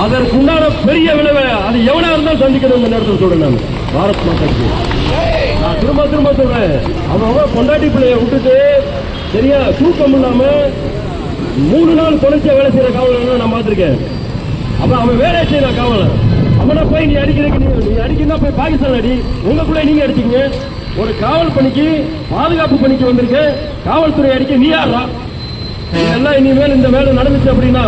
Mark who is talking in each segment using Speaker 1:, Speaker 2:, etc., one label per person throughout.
Speaker 1: அதற்கு உண்டான பெரிய விளைவை அது எவனா இருந்தாலும் சந்திக்கணும் இந்த நேரத்தில் சொல்றேன் நான். பாரத் மாதாக்கு நான் திரும்ப திரும்ப சொல்றேன். அவன் பொண்டாட்டி பிள்ளைய விட்டுட்டு சரியா தூக்கம் இல்லாம மூணு நாள் தொடர்ச்சியா வேலை செய்யற காவலர் நான் பார்த்திருக்கேன். அப்ப அவன் வேலை செய்யற காவலன் அவனை போய் நீ அடிக்கிறதுக்கு நீ- நீ அடிக்கிறதா போய் பாகிஸ்தான் அடி. உங்களுக்குள்ள நீங்க அடிச்சீங்க ஒரு காவல் பணிக்கு பாதுகாப்பு பணிக்கு வந்திருக்க காவல்துறை அடிக்க நீ யாரா இதெல்லாம் இனிமேல் இந்த வேலை நடந்துச்சு அப்படின்னா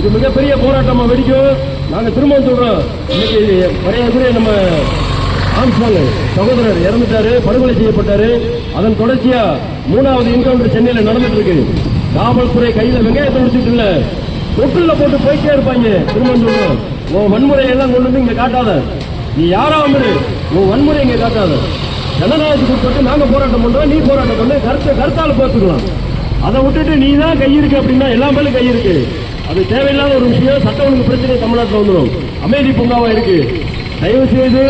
Speaker 1: இது மிகப்பெரிய போராட்டமா வெடிக்கும் நாங்க திரும்ப சொல்றோம். இன்னைக்கு மரியாதைக்குரிய நம்ம ஆம்ஸ்டாங் சகோதரர் இறந்துட்டாரு படுகொலை செய்யப்பட்டாரு. அதன் தொடர்ச்சியா மூணாவது என்கவுண்டர் சென்னையில நடந்துட்டு இருக்கு காவல்துறை கையில வெங்காயத்தை முடிச்சுட்டு இல்ல. தொட்டில போட்டு போயிட்டே இருப்பாங்க. திரும்ப சொல்றோம். உன் வன்முறை எல்லாம் கொண்டு வந்து இங்க காட்டாத. நீ யாராவது உன் வன்முறை இங்க காட்டாத. ஜனநாயகத்துக்கு உட்பட்டு நாங்க போராட்டம் பண்றோம். நீ போராட்டம் பண்ணு. கருத்து கருத்தால பார்த்துக்கலாம். அதை விட்டுட்டு நீ தான் கை இருக்கு அப்படின்னா எல்லா மேலும் கை இருக்கு. அது தேவையில்லாத ஒரு விஷயம் சட்ட ஒழுங்கு பிரச்சனை தமிழ்நாட்டில் வந்துடும். அமைதி பூங்காவா இருக்கு. தயவு செய்து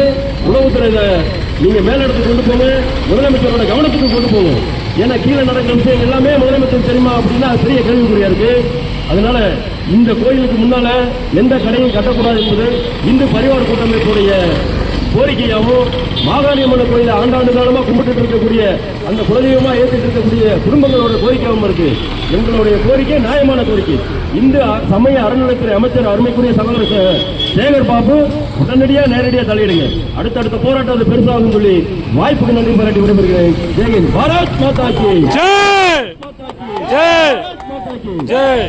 Speaker 1: உளவுத்துறை இதை நீங்க மேலிடத்துக்கு கொண்டு போங்க முதலமைச்சரோட கவனத்துக்கு கொண்டு போங்க. ஏன்னா கீழே நடக்கிற விஷயம் எல்லாமே முதலமைச்சர் தெரியுமா அப்படின்னா அது பெரிய கேள்விக்குறியா இருக்கு. அதனால இந்த கோயிலுக்கு முன்னால எந்த கடையும் கட்டக்கூடாது என்பது இந்து பரிவார கூட்டமைப்புடைய கோரிக்கையாகவும் மாகாணியம்மன் கோயில ஆண்டாண்டு காலமா கும்பிட்டு இருக்கக்கூடிய அந்த குலதெய்வமா ஏற்றிட்டு இருக்கக்கூடிய குடும்பங்களோட கோரிக்கையாகவும் இருக்கு. எங்களுடைய கோரிக்கை நியாயமான கோரிக்கை. இந்த சமய அறநிலைத்துறை அமைச்சர் அருமைக்குரிய சகோதரர் சே- சேகர் பாபு உடனடியா நேரடியா தலையிடுங்க. அடுத்தடுத்த போராட்டம் அது பெருசாகும் சொல்லி வாய்ப்புக்கு நன்றி பாராட்டி விடைபெறுகிறேன். ஜெயகின் பாரத் மாதா கி
Speaker 2: ஜெய்!
Speaker 1: மாதா கி
Speaker 2: ஜெய்! ஜெய்!